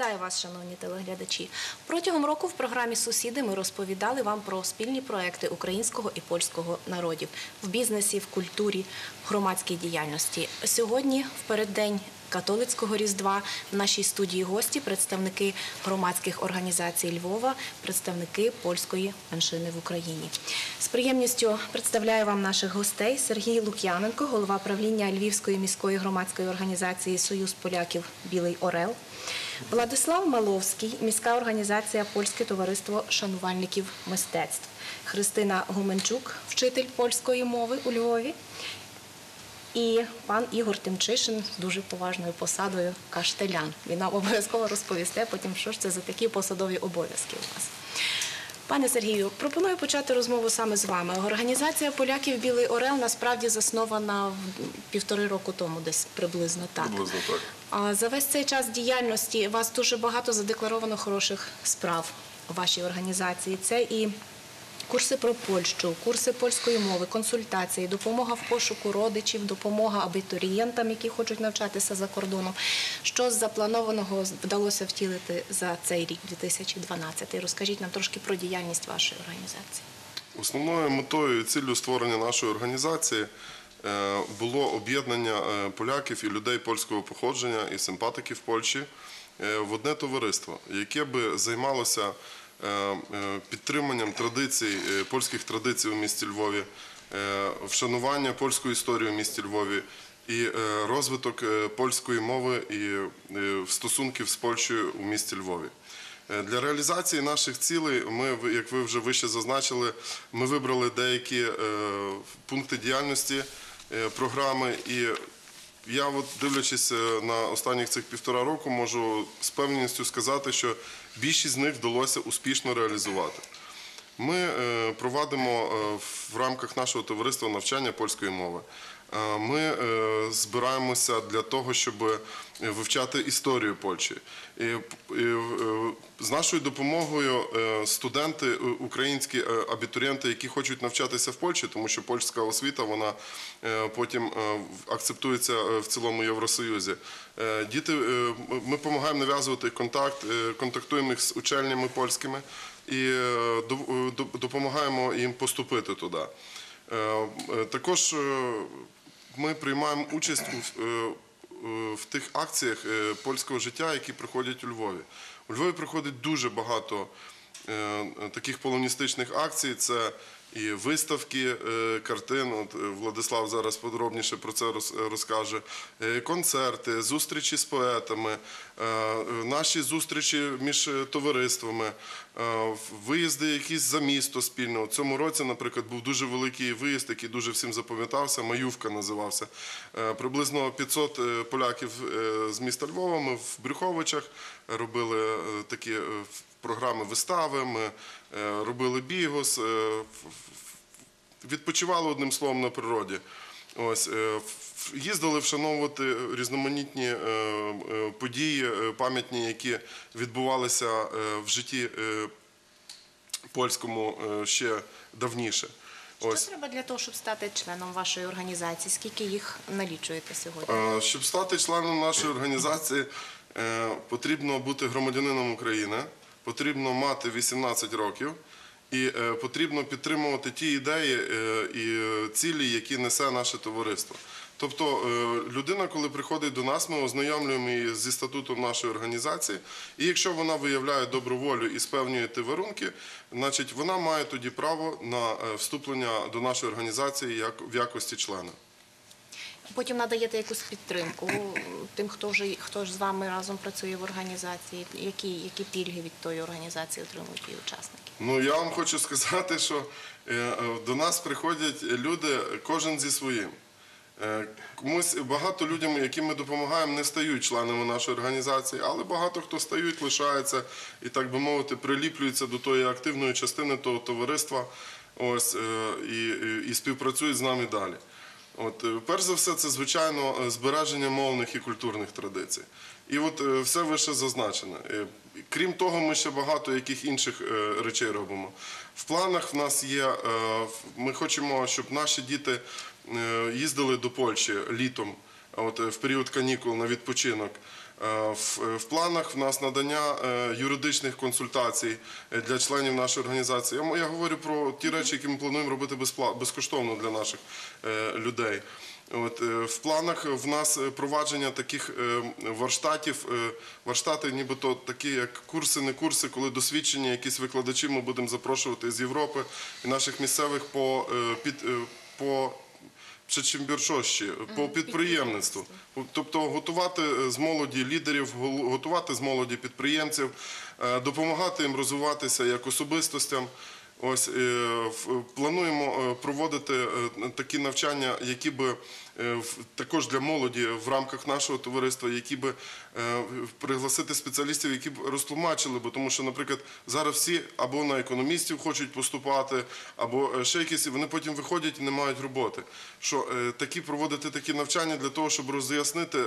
Вітаю вас, шановні телеглядачі. Протягом року в програмі Сусіди ми розповідали вам про спільні проекти українського і польського народів в бізнесі, в культурі, в громадській діяльності. Сьогодні, в переддень католицького різдва, в нашій студії гості представники громадських організацій Львова, представники польської меншини в Україні. З приємністю представляю вам наших гостей Сергій Лук'яненко, голова правління Львівської міської громадської організації Союз поляків Білий Орел. Владислав Маловський, міська організація Польське товариство шанувальників мистецтв. Христина Гуменчук, вчитель польської мови у Львові. І пан Ігор Тимчишин з дуже поважною посадою каштелян. Він нам обов'язково розповісте потім, що ж це за такі посадові обов'язки у вас. Пане Сергію, пропоную почати розмову саме з вами. Організація поляків Білий Орел насправді заснована півтори року тому, десь приблизно так. Приблизно так. А за весь цей час діяльності у вас дуже багато задекларовано хороших справ у вашій організації. Це і курси про Польщу, курси польської мови, консультації, допомога в пошуку родичів, допомога абітурієнтам, які хочуть навчатися за кордоном. Що з запланованого вдалося втілити за цей рік, 2012? Розкажіть нам трошки про діяльність вашої організації. Основною метою і ціллю створення нашої організації е, було об'єднання е, поляків і людей польського походження і симпатиків Польщі е, в одне товариство, яке би займалося підтриманням традицій, е, польських традицій у місті Львові, е, вшанування польської історії у місті Львові. І е, розвиток е, польської мови і е, стосунків з Польщею у місті Львові. Е, Для реалізації наших цілей ми, як ви вже вище зазначили, ми вибрали деякі е, пункти діяльності е, програми. І я, от, дивлячись е, на останніх цих півтора року, можу з певністю сказати, що більшість з них вдалося успішно реалізувати. Ми проводимо провадимо е, в рамках нашого товариства навчання польської мови. Е, Ми е, збираємося для того, щоб е, вивчати історію Польщі. І, З нашою допомогою студенти українські абітурієнти, які хочуть навчатися в Польщі, тому що польська освіта вона потім акцептується в цілому Євросоюзі. Діти, ми допомагаємо нав'язувати контакт, контактуємо їх з учельнями польськими і до- до- допомагаємо їм поступити туди. Також ми приймаємо участь у, е, в тих акціях е, польського життя, які проходять у Львові. У Львові проходить дуже багато таких полоністичних акцій. Це і виставки е, картин. Е, Владислав зараз подробніше про це розкаже. е, Концерти, зустрічі з поетами, е, е, наші зустрічі між е, товариствами, е, виїзди якісь за місто спільно. У цьому році, наприклад, був дуже великий виїзд, який дуже всім запам'ятався. Маювка називався. Е, Приблизно 500 е, поляків е, з міста Львова. Ми в Брюховичах робили е, такі е, програми вистави. Ми е, робили бігос, е, відпочивали одним словом на природі. Ось е, їздили вшановувати різноманітні події пам'ятні, які відбувалися в житті польському ще давніше. Що треба для того, щоб стати членом вашої організації? Скільки їх налічуєте сьогодні? Щоб стати членом нашої організації, потрібно бути громадянином України, потрібно мати 18 років і е, потрібно підтримувати ті ідеї е, і е, цілі, які несе наше товариство. Тобто людина, коли приходить до нас, ми ознайомлюємо її зі статутом нашої організації, і якщо вона виявляє добру волю і спевнює ті варунки, значить вона має тоді право на вступлення до нашої організації як в якості члена. Потім надаєте якусь підтримку тим, хто вже хто ж з вами разом працює в організації, які, які пільги від тої організації отримують її учасники. Ну я вам хочу сказати, що е, е, до нас приходять люди, кожен зі своїм. Е, Комусь багато людям, яким ми допомагаємо, не стають членами нашої організації, але багато хто стають, лишаються і, так би мовити, приліплюються до тої активної частини того товариства. Ось і, і, і співпрацюють з нами далі. От, е, перш за все, це звичайно е, збереження мовних і культурних традицій. І от е, все вище зазначено. Крім того, ми ще багато яких інших речей робимо. В планах в нас є, ми хочемо, щоб наші діти їздили до Польщі літом, от в період канікул на відпочинок. Е, В, планах в нас надання е, юридичних консультацій е, для членів нашої організації. Я, говорю про ті речі, які ми плануємо робити безкоштовно для наших людей. От, в планах в нас провадження таких варштатів, варштати нібито такі, як курси, не курси, коли досвідчені якісь викладачі ми будемо запрошувати з Європи і наших місцевих по, під, по Przedsiębiorczości, по підприємництву. Тобто готувати з молоді лідерів, готувати з молоді підприємців, е, допомагати їм розвиватися як особистостям. Ось е, плануємо е, проводити е, такі навчання, які би е, також для молоді в рамках нашого товариства, які би е, пригласити спеціалістів, які б розтлумачили, бо тому що, наприклад, зараз всі або на економістів хочуть поступати, або е, ще якісь, вони потім виходять і не мають роботи. Що е, такі проводити такі навчання для того, щоб роз'яснити е,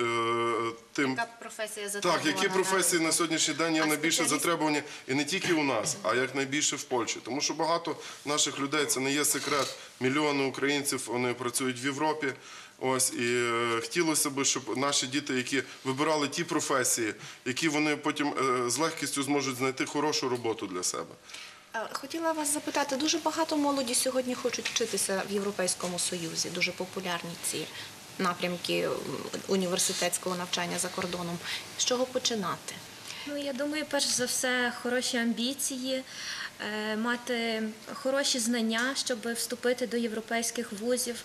е, тим. Яка професія Так, які професії на сьогоднішній день є найбільше затребувані і не тільки у нас, а як найбільше в Польщі. Тому що багато наших людей це не є секрет. Мільйони українців вони працюють в Європі. Ось і е, хотілося б, щоб наші діти, які вибирали ті професії, які вони потім е, з легкістю зможуть знайти хорошу роботу для себе. Хотіла вас запитати, дуже багато молоді сьогодні хочуть вчитися в Європейському Союзі. Дуже популярні ці напрямки університетського навчання за кордоном. З чого починати? Ну, я думаю, перш за все, хороші амбіції, мати хороші знання, щоб вступити до європейських вузів.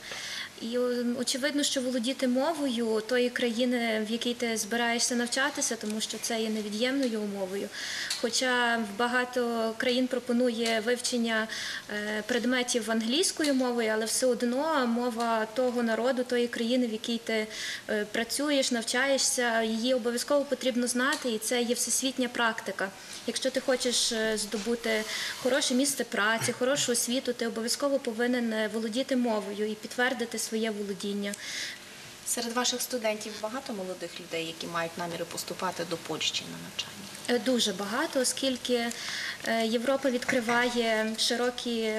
І очевидно, що володіти мовою тої країни, в якій ти збираєшся навчатися, тому що це є невід'ємною умовою. Хоча багато країн пропонує вивчення е, предметів англійською мовою, але все одно мова того народу, тої країни, в якій ти е, працюєш, навчаєшся, її обов'язково потрібно знати, і це є всесвітня практика. Якщо ти хочеш е, здобути хороше місце праці, хорошу освіту, ти обов'язково повинен володіти мовою і підтвердити своє володіння. Серед ваших студентів багато молодих людей, які мають наміри поступати до Польщі на навчання. Е, Дуже багато, оскільки е, Європа відкриває широкі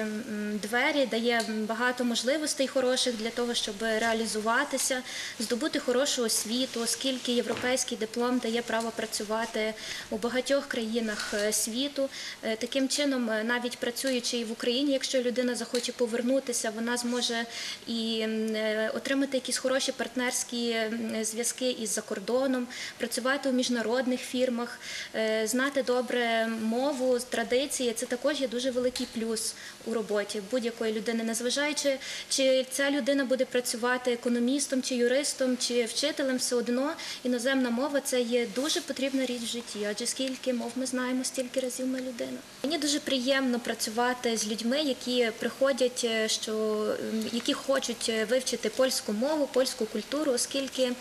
двері, дає багато можливостей хороших для того, щоб реалізуватися, здобути хорошу освіту, оскільки європейський диплом дає право працювати у багатьох країнах е, світу. Таким чином, навіть працюючи і в Україні, якщо людина захоче повернутися, вона зможе і отримати якісь хороші партнерські зв'язки із за кордоном, працювати у міжнародних фірмах, е, знати добре мову, традиції. Це також є дуже великий плюс у роботі будь-якої людини, незважаючи, чи ця людина буде працювати економістом, чи юристом, чи вчителем, все одно іноземна мова це є дуже потрібна річ в житті. Адже скільки мов ми знаємо, стільки разів ми людина. Мені дуже приємно працювати з людьми, які приходять, е, що які хочуть е, вивчити польську мову, польську культуру, оскільки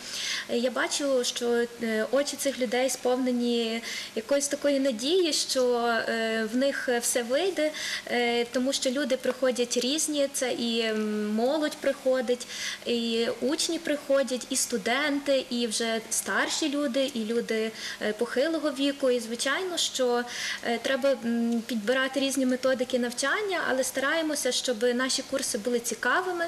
е, я бачу, що е, очі цих людей сповнені якоїсь такої надії, що е, в них все вийде, е, тому що люди приходять різні, це і молодь приходить, і учні приходять, і студенти, і вже старші люди, і люди похилого віку. І звичайно, що треба підбирати різні методики навчання, але стараємося, щоб наші курси були цікавими,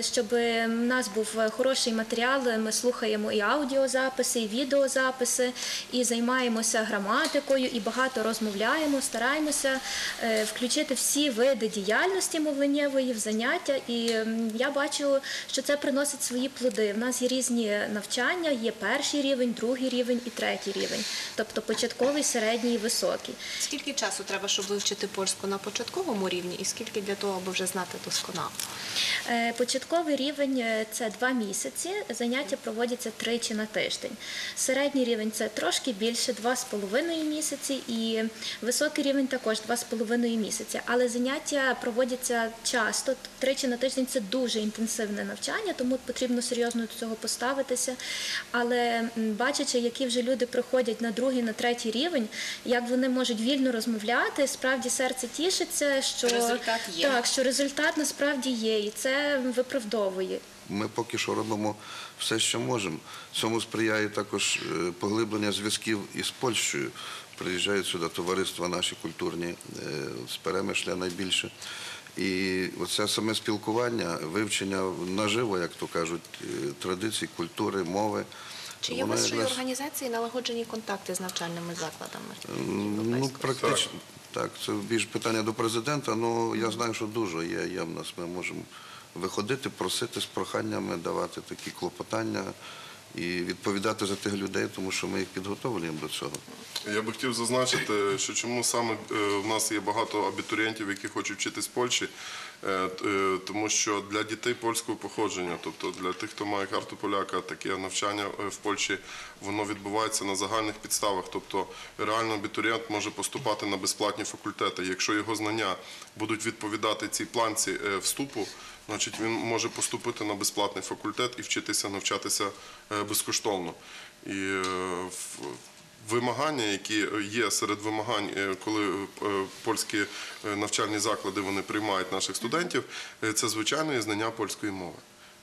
щоб в нас був хороший матеріал. Ми слухаємо і аудіозаписи, і відеозаписи, і займаємося граматикою, і багато розмовляємо, стараємося е, включити всі види діяльності мовленнєвої в заняття. І я бачу, що це приносить свої плоди. В нас є різні навчання, є перший рівень, другий рівень і третій рівень, тобто початковий, середній і високий. Скільки часу треба, щоб вивчити польську на початковому рівні, і скільки для того, аби вже знати досконало? Е, Початковий рівень е, це два місяці. Заняття проводяться тричі на тиждень. Середній рівень це трошки більше, два з половиною місяці, і високий рівень також два з половиною місяці. Але заняття проводяться часто. Тричі на тиждень це дуже інтенсивне навчання, тому потрібно серйозно до цього поставитися. Але бачачи, які вже люди приходять на другий, на третій рівень, як вони можуть вільно розмовляти, справді серце тішиться, що Результат є. так, що результат насправді є, і це виправдовує. Ми поки що робимо все, що можемо. Цьому сприяє також е, поглиблення зв'язків із Польщею. Приїжджають сюди товариства наші культурні е, з перемишля найбільше. І оце саме спілкування, вивчення наживо, як то кажуть, е, традицій, культури, мови. Чи є у Вона вашої якраз- організації налагоджені контакти з навчальними закладами? Ну, практично так. Це більш питання до президента. Ну я знаю, що дуже є. Є в нас. Ми можемо виходити, просити з проханнями, давати такі клопотання і відповідати за тих людей, тому що ми їх підготовлюємо до цього. Я би хотів зазначити, що чому саме е, в нас є багато абітурієнтів, які хочуть вчитись в Польщі, тому що для дітей польського походження, тобто для тих, хто має карту поляка, таке навчання е, в Польщі воно відбувається на загальних підставах. Тобто реально абітурієнт може поступати на безплатні факультети. Якщо його знання будуть відповідати цій планці е, вступу, значить він може поступити на безплатний факультет і вчитися навчатися е, безкоштовно. І е, вимагання, які є серед вимагань, е, коли е, польські е, навчальні заклади вони приймають наших студентів, е, це звичайно і знання польської мови.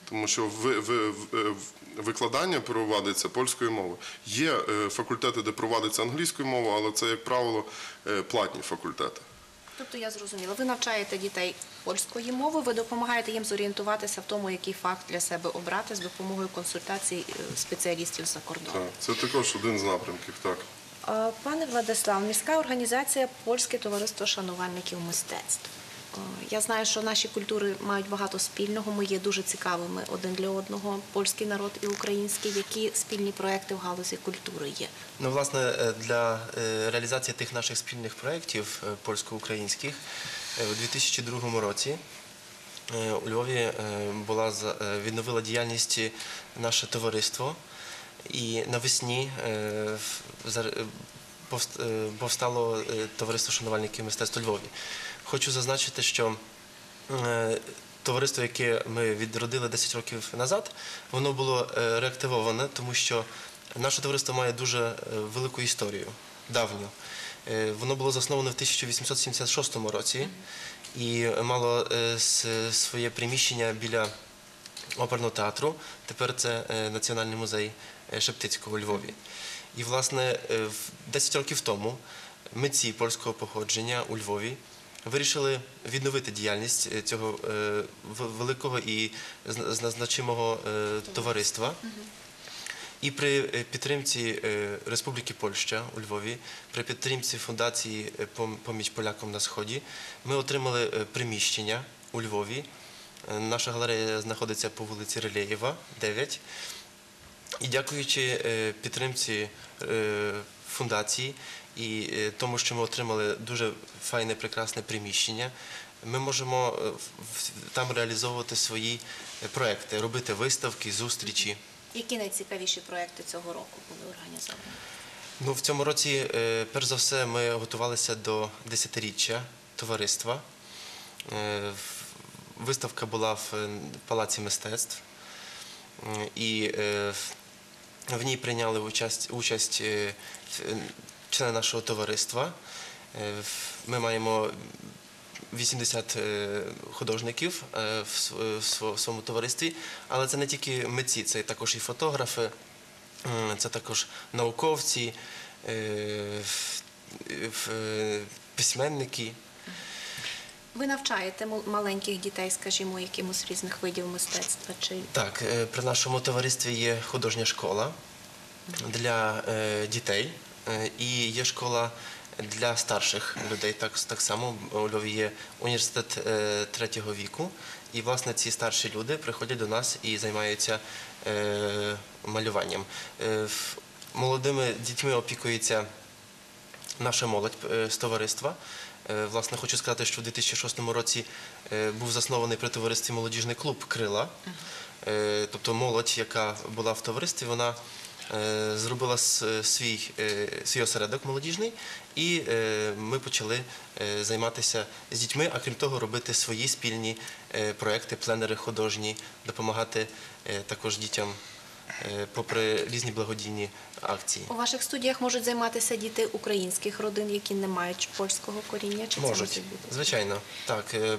Тому що е, викладання проводиться польською мовою. Є е, факультети, де проводиться англійською мовою, але це, як правило, е, платні факультети. Тобто я зрозуміла, ви навчаєте дітей польської мови, ви допомагаєте їм зорієнтуватися в тому, який факт для себе обрати з допомогою консультацій е, спеціалістів за кордоном. Так, це також один з напрямків. Так. Пане Владислав, міська організація Польське товариство шанувальників мистецтв. Е, Я знаю, що наші культури мають багато спільного. Ми є дуже цікавими один для одного, польський народ і український. Які спільні проекти в галузі культури є? Ну, власне, е, для е, реалізації тих наших спільних проєктів польсько-українських у 2002 році у Львові була відновила діяльність наше товариство, і навесні повстало товариство шанувальників мистецтв у Львові. Хочу зазначити, що Е, Товариство, яке ми відродили 10 років назад, воно було е, реактивоване, тому що наше товариство має дуже е, велику історію, давню. Воно було засноване в 1876 році і мало своє приміщення біля оперного театру. Тепер це Національний музей Шептицького у Львові. І, власне, е, в- 10 років тому митці польського походження у Львові вирішили відновити діяльність е, цього е, великого і зна- зна- значимого е, товариства. І при підтримці Республіки Польща у Львові, при підтримці фундації Поміч полякам на сході, ми отримали приміщення у Львові. Наша галерея знаходиться по вулиці Релєєва, 9. І дякуючи підтримці фундації і е, тому, що ми отримали дуже файне, прекрасне приміщення, ми можемо е, там реалізовувати свої е, проекти, робити виставки, зустрічі. Які найцікавіші проекти цього року були організовані? Ну, в цьому році, перш за все, ми готувалися до десятиріччя товариства. Виставка була в Палаці мистецтв. І в- ній прийняли участь, участь члени нашого товариства. Е, Ми маємо 80 е, художників е, в св- в сво- в своєму товаристві, але це не тільки митці, це також і фотографи, це також науковці, письменники. Ви навчаєте маленьких дітей, скажімо, якимось різних видів мистецтва? Чи Так, при нашому товаристві є художня школа для дітей і є школа для старших людей. Так, так само у Львові є університет е, третього віку. І, власне, ці старші люди приходять до нас і займаються е, малюванням. Е, Молодими дітьми опікується наша молодь е, з товариства. Е, Власне, хочу сказати, що в 2006 році е, був заснований при товаристві молодіжний клуб Крила. Е, Тобто молодь, яка була в товаристві, вона е, зробила свій, е, свій осередок молодіжний, і е, ми почали е, займатися з дітьми, а крім того, робити свої спільні е, проекти, пленери художні, допомагати е, також дітям, е, попри різні благодійні акції. у ваших студіях можуть займатися діти українських родин, які не мають польського коріння? Чи це Можуть, бути? звичайно. Так, е,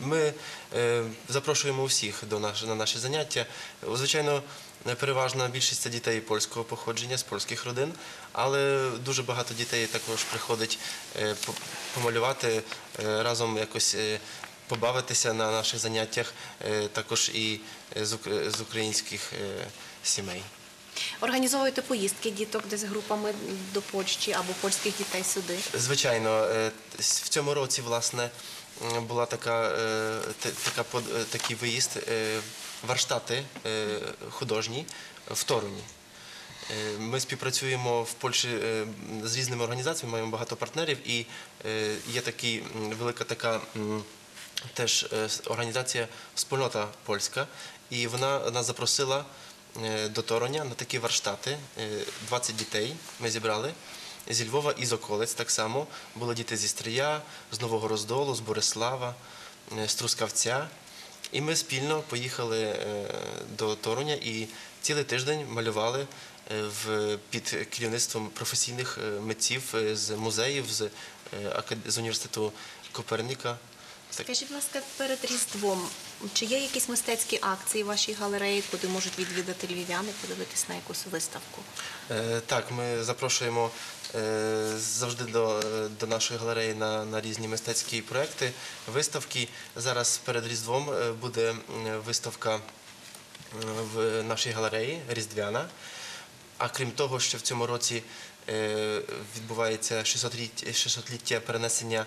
ми е, запрошуємо усіх до наш, на наші заняття. Звичайно, е, переважна більшість це дітей польського походження з польських родин, але дуже багато дітей також приходить е, помалювати е, разом якось. е, Побавитися на наших заняттях е, також і е, з ук- з українських е, сімей. Організовуєте поїздки діток десь групами до Польщі або польських дітей сюди. Звичайно, е, в цьому році власне була така, е, така е, такий виїзд варштати художні в Торуні. Ми співпрацюємо в Польщі з різними організаціями, маємо багато партнерів, і є такий велика така теж організація Спільнота Польська, і вона нас запросила до Тороня на такі варштати. Е, 20 дітей ми зібрали зі Львова і з околиць так само. Були діти зі Стрия, з Нового Роздолу, з Борислава, е, з Трускавця. І ми спільно поїхали е, до Торуня і цілий тиждень малювали е, під керівництвом професійних е, митців е, з музеїв, з, е, університету Коперніка. Скажіть, будь ласка, перед Різдвом, чи є якісь мистецькі акції в вашій галереї, куди можуть відвідати львів'яни, подивитись на якусь виставку? Е, Так, ми запрошуємо е, завжди до, е, до нашої галереї на, на різні мистецькі проекти, виставки. Зараз перед Різдвом е, буде виставка е, в нашій галереї Різдвяна. А крім того, що в цьому році відбувається 600-ліття 600-ліття перенесення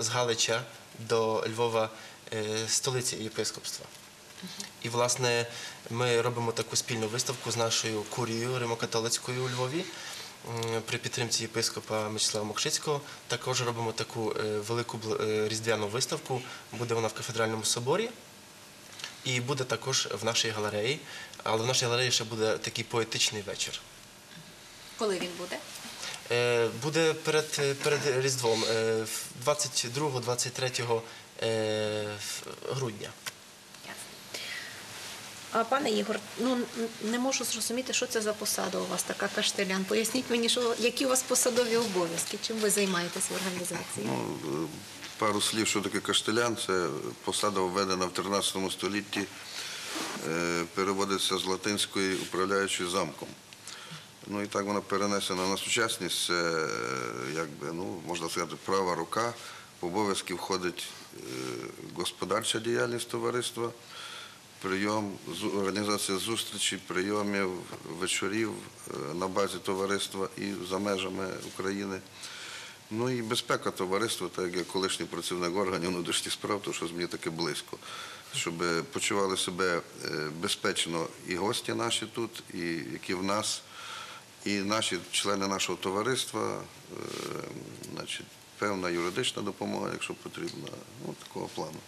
з Галича до Львова е, столиці єпископства. І, власне, ми робимо таку спільну виставку з нашою курією римокатолицькою у Львові при підтримці єпископа Мячеслава Мокшицького. Також робимо таку е, велику е, різдвяну виставку. Буде вона в кафедральному соборі. І буде також в нашій галереї, але в нашій галереї ще буде такий поетичний вечір. Коли він буде? Е, Буде перед, е, перед Різдвом, е, 22-23 е, грудня. А пане Ігор, ну не можу зрозуміти, що це за посада у вас така каштелян. Поясніть мені, що які у вас посадові обов'язки, чим ви займаєтесь в організації? Ну, е, пару слів, що таке каштелян. Це посада введена в 13 столітті, е, переводиться з латинської управляючи замком. Ну і так вона перенесена на сучасність. Е, якби, ну, можна сказати, права рука. В обов'язки входить е, господарча діяльність товариства, прийом, організація зустрічей, прийомів, вечорів е, на базі товариства і за межами України. Ну і безпека товариства, так як я колишній працівник органів внутрішніх справ, то що мені таке близько, щоб почували себе безпечно і гості наші тут, і які в нас, і наші члени нашого товариства, е, значить, певна юридична допомога, якщо потрібна, ну, такого плану.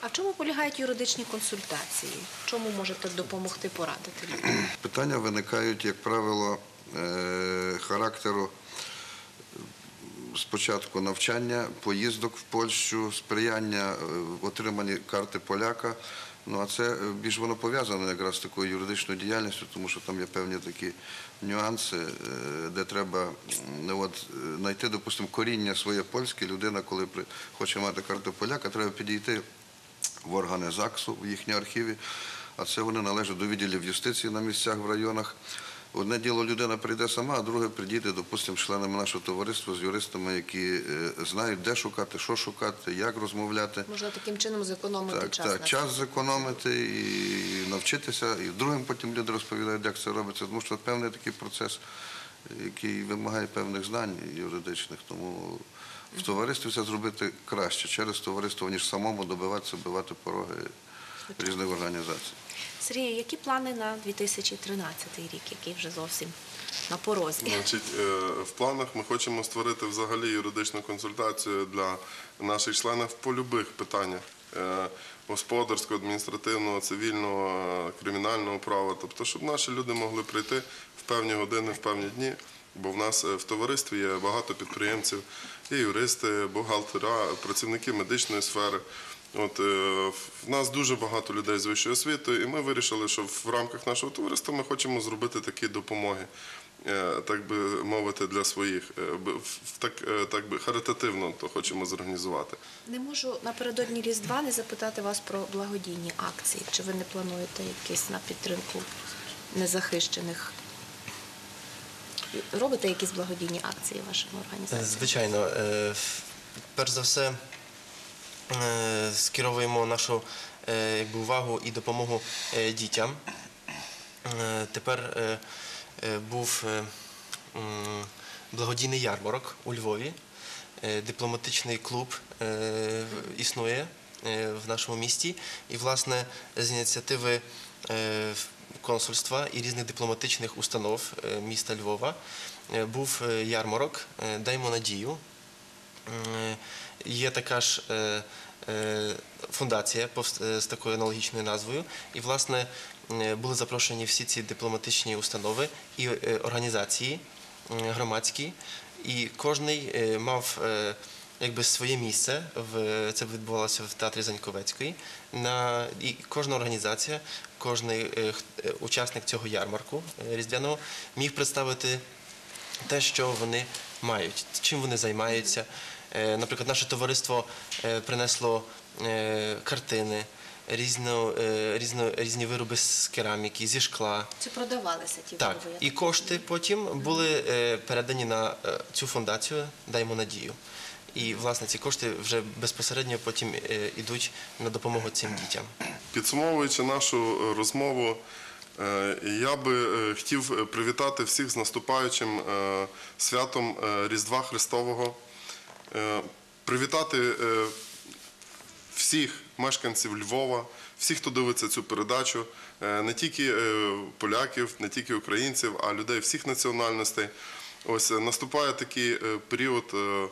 А в чому полягають юридичні консультації? Чому можете допомогти порадити? Питання виникають, як правило, е, характеру спочатку навчання, поїздок в Польщу, сприяння е, в отриманні карти поляка. Ну а це е, більш воно пов'язане якраз з такою юридичною діяльністю, тому що там є певні такі нюанси, е, де треба е, знайти, допустимо, коріння своє польське. Людина, коли хоче мати карту поляка, треба підійти в органи ЗАГСу, в їхні архіві, а це вони належать до відділів юстиції на місцях в районах. Одне діло людина прийде сама, а друге прийдіти, допустимо, членами нашого товариства з юристами, які е, знають, де шукати, що шукати, як розмовляти. Можна таким чином зекономити Так, час. так, час зекономити і навчитися, і другим потім люди розповідають, як це робиться, тому що певний такий процес, який вимагає певних знань юридичних. Тому в товаристві це зробити краще через товариство, ніж самому добиватися, бивати пороги різних організацій. Сергію, які плани на 2013 рік, який вже зовсім на порозі? Значить, е, в планах ми хочемо створити взагалі юридичну консультацію для наших членів по любих питаннях е, господарського, адміністративного, цивільного, кримінального права. Тобто, щоб наші люди могли прийти в певні години, в певні дні. Бо в нас е, в товаристві є багато підприємців, є юристи, бухгалтера, працівники медичної сфери. От е, в нас дуже багато людей з вищою освітою, і ми вирішили, що в рамках нашого товариства ми хочемо зробити такі допомоги, е, так би мовити, для своїх. Е, в- Так, е, так би харитативно то хочемо зорганізувати. Не можу напередодні Різдва не запитати вас про благодійні акції. Чи ви не плануєте якісь на підтримку незахищених? Робите якісь благодійні акції вашими Е, організаціями? Звичайно, е, перш за все скеровуємо нашу е, якби, увагу і допомогу е, дітям. Е, Тепер е, е, був е, благодійний ярмарок у Львові. Е, Дипломатичний клуб е, існує е, в нашому місті. І, власне, з ініціативи е, консульства і різних дипломатичних установ е, міста Львова е, був е, ярмарок е, Даймо надію. Є така ж е, е, фундація е, з такою аналогічною назвою. І, власне, були запрошені всі ці дипломатичні установи і організації громадські. І кожний мав якби своє місце. В, це відбувалося в театрі Заньковецької. На, і кожна організація, кожен учасник цього ярмарку різдвяного міг представити те, що вони мають, чим вони займаються. Е, Наприклад, наше товариство е, принесло е, картини, різно, різно, різні вироби з кераміки, зі шкла. Чи продавалися ті Так, вироби? і кошти потім були передані на цю фундацію Даймо надію. І, власне, ці кошти вже безпосередньо потім йдуть на допомогу цим дітям. Підсумовуючи нашу розмову, я би хотів привітати всіх з наступаючим святом Різдва Христового, привітати е, всіх мешканців Львова, всіх, хто дивиться цю передачу, е, не тільки е, поляків, не тільки українців, а людей всіх національностей. Ось е, наступає такий е, період. е,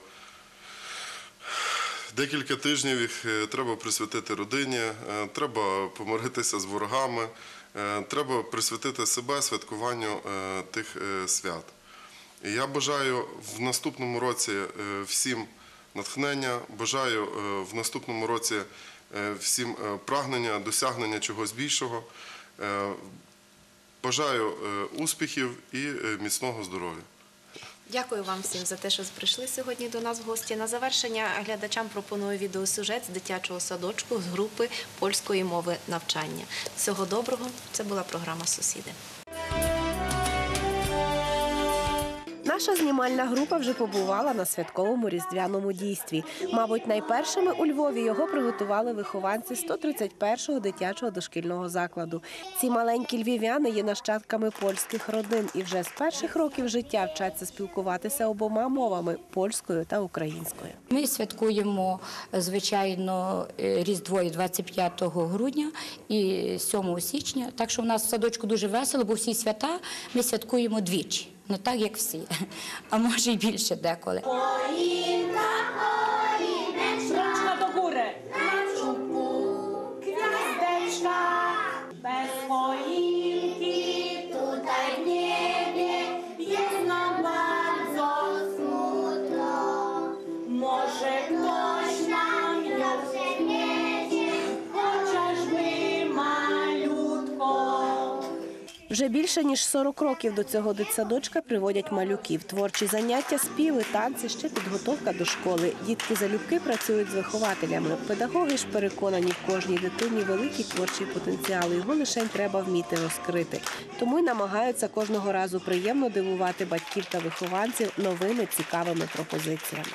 Декілька тижнів їх е, треба присвятити родині, е, треба помиритися з ворогами, е, треба присвятити себе святкуванню е, тих е, свят. І я бажаю в наступному році е, всім натхнення, бажаю е, в наступному році е, всім прагнення, досягнення чогось більшого. Бажаю успіхів і міцного здоров'я. Дякую вам всім за те, що прийшли сьогодні до нас в гості. На завершення глядачам пропоную відеосюжет з дитячого садочку з групи польської мови навчання. Всього доброго. Це була програма Сусіди. Наша знімальна група вже побувала на святковому різдвяному дійстві. Мабуть, найпершими у Львові його приготували вихованці 131-го дитячого дошкільного закладу. Ці маленькі львів'яни є нащадками польських родин і вже з перших років життя вчаться спілкуватися обома мовами польською та українською. Ми святкуємо, звичайно, е, Різдво 25 грудня і 7 січня. Так що в нас в садочку дуже весело, бо всі свята ми святкуємо двічі. Не так, як всі, а може й більше деколи. Вже більше ніж 40 років до цього дитсадочка приводять малюків. Творчі заняття, співи, танці, ще підготовка до школи. Дітки залюбки працюють з вихователями. Педагоги ж переконані, в кожній дитині великий творчий потенціал. Його лише треба вміти розкрити. Тому й намагаються кожного разу приємно дивувати батьків та вихованців новими цікавими пропозиціями.